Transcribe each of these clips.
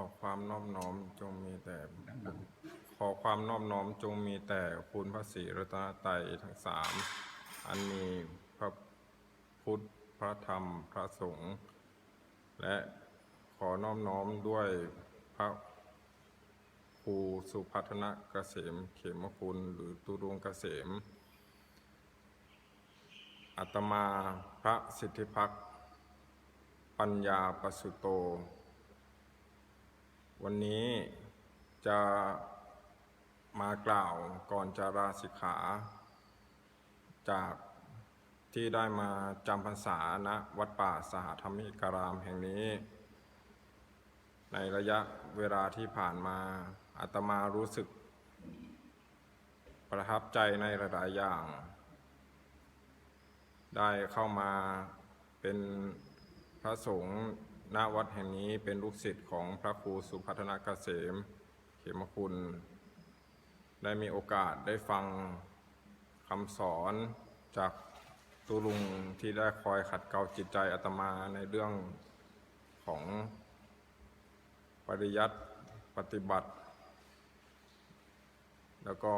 อความนอบน้อมจงมีแต่ ขอความนอบน้อมจงมีแต่คุณพระศรีรัตนตรัยทั้งสามอันมีพระพุทธพระธรรมพระสงฆ์และขอน้อบน้อมด้วยพระครูสุพัฒนะเกษมเขมคุณหรือตุรงเกษม อัตมาพระสิทธิพักปัญญาปสุโต วันนี้จะมากล่าวก่อนจะราสิกขา จากที่ได้มาจำพรรษาณวัดป่าสหธรรมิกรามแห่งนี้ ในระยะเวลาที่ผ่านมาอาตมารู้สึก ประทับใจในหลายๆอย่าง ได้เข้ามาเป็นพระสงฆ์ ณวัดแห่งนี้เป็นลูกศิษย์ของพระครูสุพัฒนเกษม เขมคุณ ได้มีโอกาสได้ฟังคำสอนจากตุลุงที่ได้คอยขัดเกลาจิตใจอาตมาในเรื่องของปริยัติปฏิบัติ แล้วก็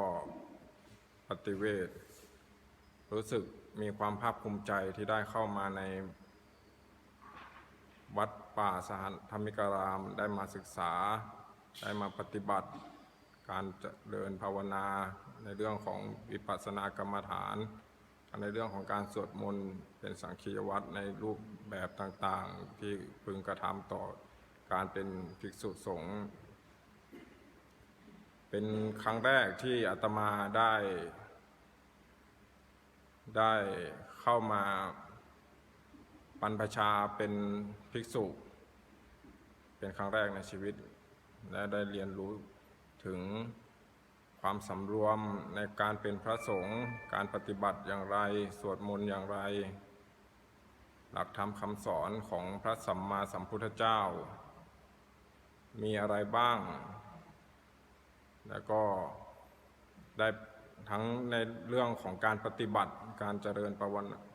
ปฏิเวทรู้สึกมีความภาคภูมิใจที่ได้เข้ามาใน วัดป่าสหธรรมิการามได้มาศึกษา ได้มาปฏิบัติ การเจริญภาวนาในเรื่องของวิปัสสนากรรมฐาน ในเรื่องของการสวดมนต์เป็นสังคียวัตรในรูปแบบต่างๆ ที่พึงกระทำต่อการเป็นภิกษุสงฆ์เป็นครั้งแรกที่อาตมาได้ ได้เข้ามา บรรพชาเป็นภิกษุ เป็นครั้งแรกในชีวิต และได้เรียนรู้ถึงความสำรวมในการเป็นพระสงฆ์การปฏิบัติอย่างไร สวดมนต์อย่างไร หลักธรรมคำสอนของพระสัมมาสัมพุทธเจ้า มีอะไรบ้าง แล้วก็ได้ทั้งในเรื่องของการปฏิบัติการเจริญภาวนา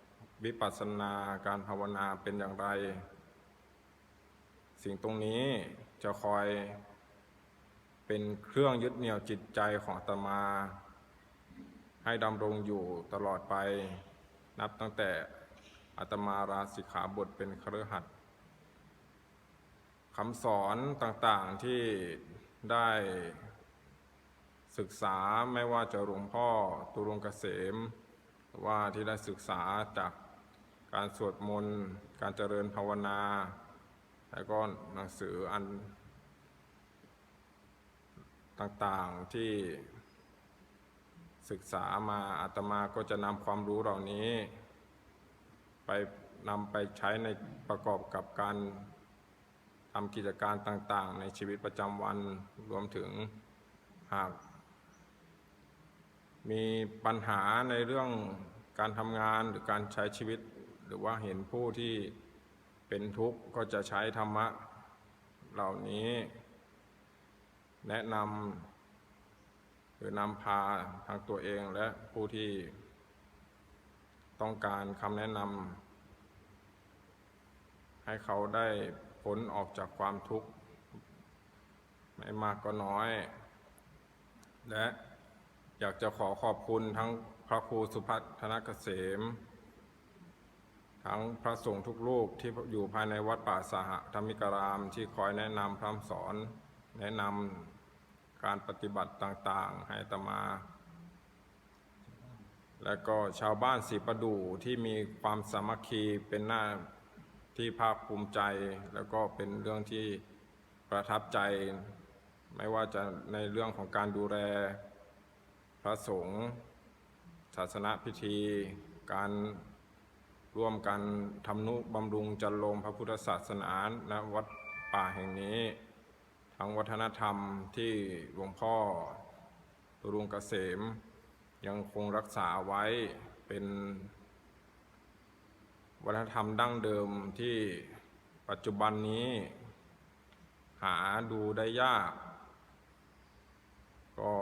วิปัสสนาการภาวนาเป็นอย่างไร สิ่งตรงนี้จะคอยเป็นเครื่องยึดเหนี่ยวจิตใจของอาตมา ให้ดำรงอยู่ตลอดไป นับตั้งแต่อาตมาราสิกขาบทเป็นครหัสถ์คำสอนต่างๆที่ได้ศึกษาไม่ว่าจะหลวงพ่อตุรงเกษม ว่าที่ได้ศึกษาจาก การสวดมนต์ การเจริญภาวนา แล้วก็หนังสืออันต่างๆที่ศึกษามาอาตมาก็จะนำความรู้เหล่านี้ ไปนำไปใช้ในประกอบกับการทำกิจการต่างๆ ในชีวิตประจำวันรวมถึงหาก มีปัญหาในเรื่องการทำงานหรือการใช้ชีวิต รือว่าเห็นผู้ที่เป็นทุกข์ก็จะใช้ธรรมะเหล่านี้ แนะนำหรือนำพาทางตัวเองและผู้ที่ต้องการคำแนะนำให้เขาได้พ้นออกจากความทุกข์ ไม่มากก็น้อย และอยากจะขอขอบคุณทั้งพระครูสุพัฒนเกษม ทั้งพระสงฆ์ทุกรูปที่อยู่ภายในวัดป่าสหธรรมิกรามที่คอยแนะนำพร่ำสอน แนะนำการปฏิบัติต่างๆ ให้ตมา และก็ชาวบ้านสีประดู่ที่มีความสามัคคีเป็นหน้าที่ภาคภูมิใจ แล้วก็เป็นเรื่องที่ประทับใจ ไม่ว่าจะในเรื่องของการดูแล พระสงฆ์ศาสนาพิธีการ ร่วมกันทำนุบำรุงจันโลมพระพุทธศาสนาณวัดป่าแห่งนี้ ทั้งวัฒนธรรมที่หลวงพ่อตุรุงเกษม ยังคงรักษาไว้เป็นวัฒนธรรมดั้งเดิมที่ปัจจุบันนี้ หาดูได้ยาก ก็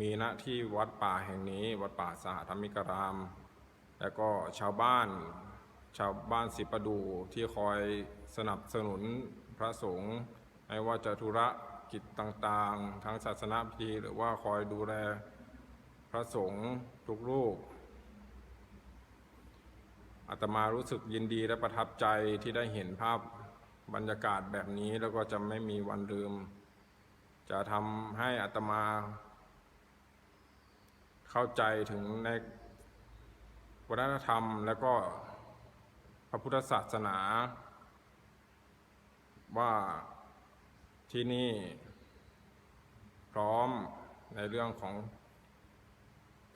มีหน้าที่วัดป่าแห่งนี้ วัดป่าสหธรรมิกราม แล้วก็ชาวบ้านชาวบ้านสิประดูที่คอยสนับสนุนพระสงฆ์ไม่ว่าจะธุระกิจต่างๆ ทั้งศาสนาพิธีหรือว่าคอยดูแลพระสงฆ์ทุกรูปอาตมารู้สึกยินดีและประทับใจที่ได้เห็นภาพบรรยากาศแบบนี้แล้วก็จะไม่มีวันลืม จะทำให้อาตมา เข้าใจถึงใน วัฒนธรรม และก็พระพุทธศาสนา ว่าที่นี่พร้อมในเรื่องของ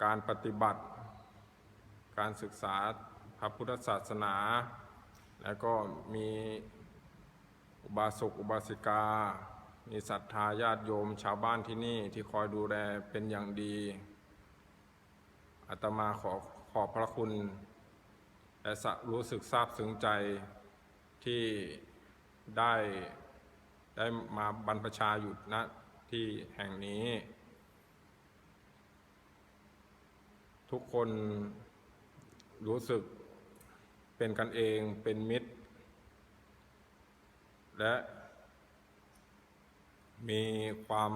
การปฏิบัติ การศึกษาพระพุทธศาสนา แล้วก็มีอุบาสกอุบาสิกา มีศรัทธาญาติโยมชาวบ้านที่นี่ที่คอยดูแลเป็นอย่างดีอาตมาขอ ขอบพระคุณและสรู้สึกซาบซึ้งใจที่ได้ได้มาบรรพชาอยู่ณที่แห่งนี้ ทุกคนรู้สึกเป็นกันเองเป็นมิตร และมีความ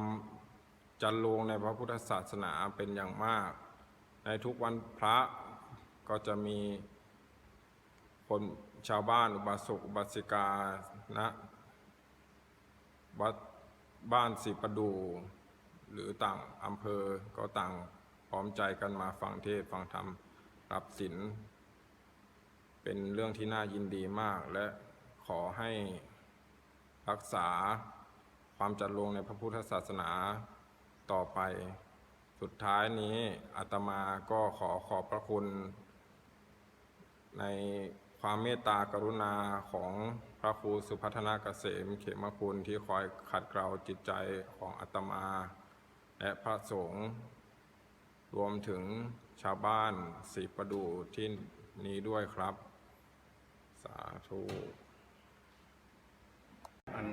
จันลงในพระพุทธศาสนาเป็นอย่างมาก ในทุกวันพระ ก็จะมีคนชาวบ้านอุบาสกอุบาสิกาณวัดบ้านสีประดู หรือต่างอำเภอก็ต่างพร้อมใจกันมาฟังเทศฟังธรรมรับศีลเป็นเรื่องที่น่ายินดีมาก และขอให้รักษาความจัดลงในพระพุทธศาสนาต่อไป สุดท้ายนี้อาตมาก็ขอขอบพระคุณ ในความเมตตากรุณาของพระครูสุพัฒนาเกษม เขมคุณที่คอยขัดเกลาจิตใจของอาตมา และพระสงฆ์รวมถึงชาวบ้านสีประดูที่นี้ด้วยครับ สาธุอัน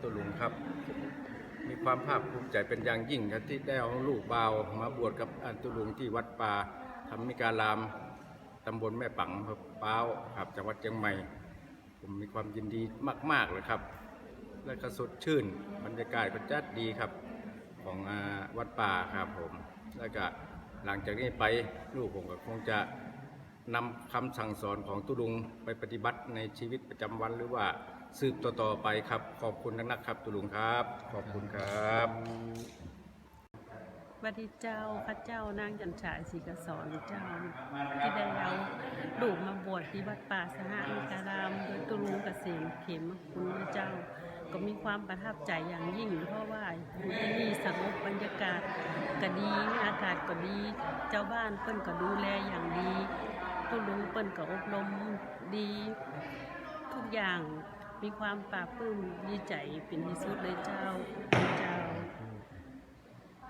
ตัวหลุงครับ มีความภาคภูมิใจเป็นอย่างยิ่งครับที่ได้เอาลูกเบามาบวชกับอันตัวหลุงที่วัดป่าธรรมิการาม ตำบลแม่ปังอำเภอป้าวครับจังหวัดเชียงใหม่ ผมมีความยินดีมาก ๆ เลยครับ และก็สดชื่นบรรยากาศก็จัดดีครับของอวัดป่าครับผม แล้วก็หลังจากนี้ไปลูกผมก็คงจะนำคำสั่งสอนของตุลุงไปปฏิบัติในชีวิตประจำวันหรือว่าสืบต่อๆไปครับ ขอบคุณนักๆครับตุลุงครับ ขอบคุณครับ วัดที่เจ้าพระเจ้านางจันฉายศรีกษรเจ้า ที่ได้เอาลูมาบวชที่วัดป่าสหนิการามโดยตุลุงเกษมเขมคุณพระเจ้า ก็มีความประทับใจอย่างยิ่ง เพราะว่าอยู่ที่นี่สงบบรรยากาศก็ดีอากาศก็ดีเจ้าบ้านเปิ้นก็ดูแลอย่างดีตุลุงเปิ้นก็อบรมดี ทุกอย่างมีความปลาบปลื้มดีใจเป็นที่สุดเลยเจ้าเจ้า